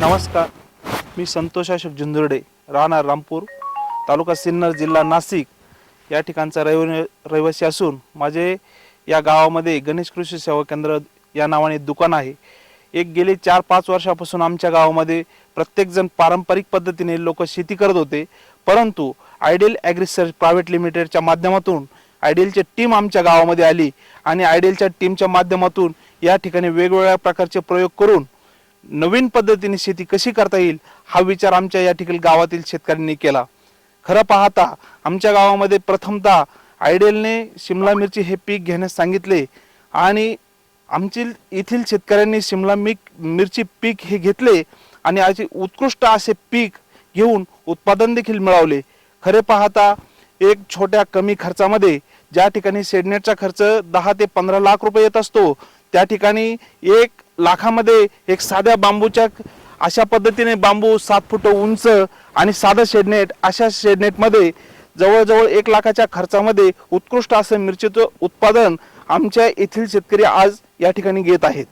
नमस्कार. मी संतोष अशोक झुंजुर्डे राहणार रामपूर तालुका सिन्नर जिल्हा नाशिक. या ठिकाणचा रहिव रहिवासी असून माझे या गावामध्ये गणेश कृषी सेवा केंद्र या नावाने दुकान आहे. एक गेले चार पाच वर्षापासून आमच्या गावामध्ये प्रत्येकजण पारंपरिक पद्धतीने लोक शेती करत होते. परंतु आयडियल ॲग्रिसर्च प्रायव्हेट लिमिटेडच्या माध्यमातून आयडियलची टीम आमच्या गावामध्ये आली आणि आयडियलच्या टीमच्या माध्यमातून या ठिकाणी वेगवेगळ्या प्रकारचे प्रयोग करून नवीन पद्धतीने शेती कशी करता येईल हा विचार आमच्या या ठिकाणी गावातील शेतकऱ्यांनी केला. खरं पाहता आमच्या गावामध्ये प्रथमतः आयडियलने शिमला मिरची हे पीक घेण्यास सांगितले आणि आमची येथील शेतकऱ्यांनी शिमला मिक मिरची पीक हे घेतले आणि असे उत्कृष्ट असे पीक घेऊन उत्पादन देखील मिळवले. खरे पाहता एक छोट्या कमी खर्चामध्ये ज्या ठिकाणी सेडनेटचा खर्च दहा ते पंधरा लाख रुपये येत असतो त्या ठिकाणी एक लाखामध्ये एक साध्या बांबूच्या अशा पद्धतीने बांबू सात फूट उंच आणि साधं शेडनेट अशा शेडनेटमध्ये जवळजवळ एक लाखाच्या खर्चामध्ये उत्कृष्ट असं मिरचीचं उत्पादन आमच्या येथील शेतकरी आज या ठिकाणी घेत आहेत.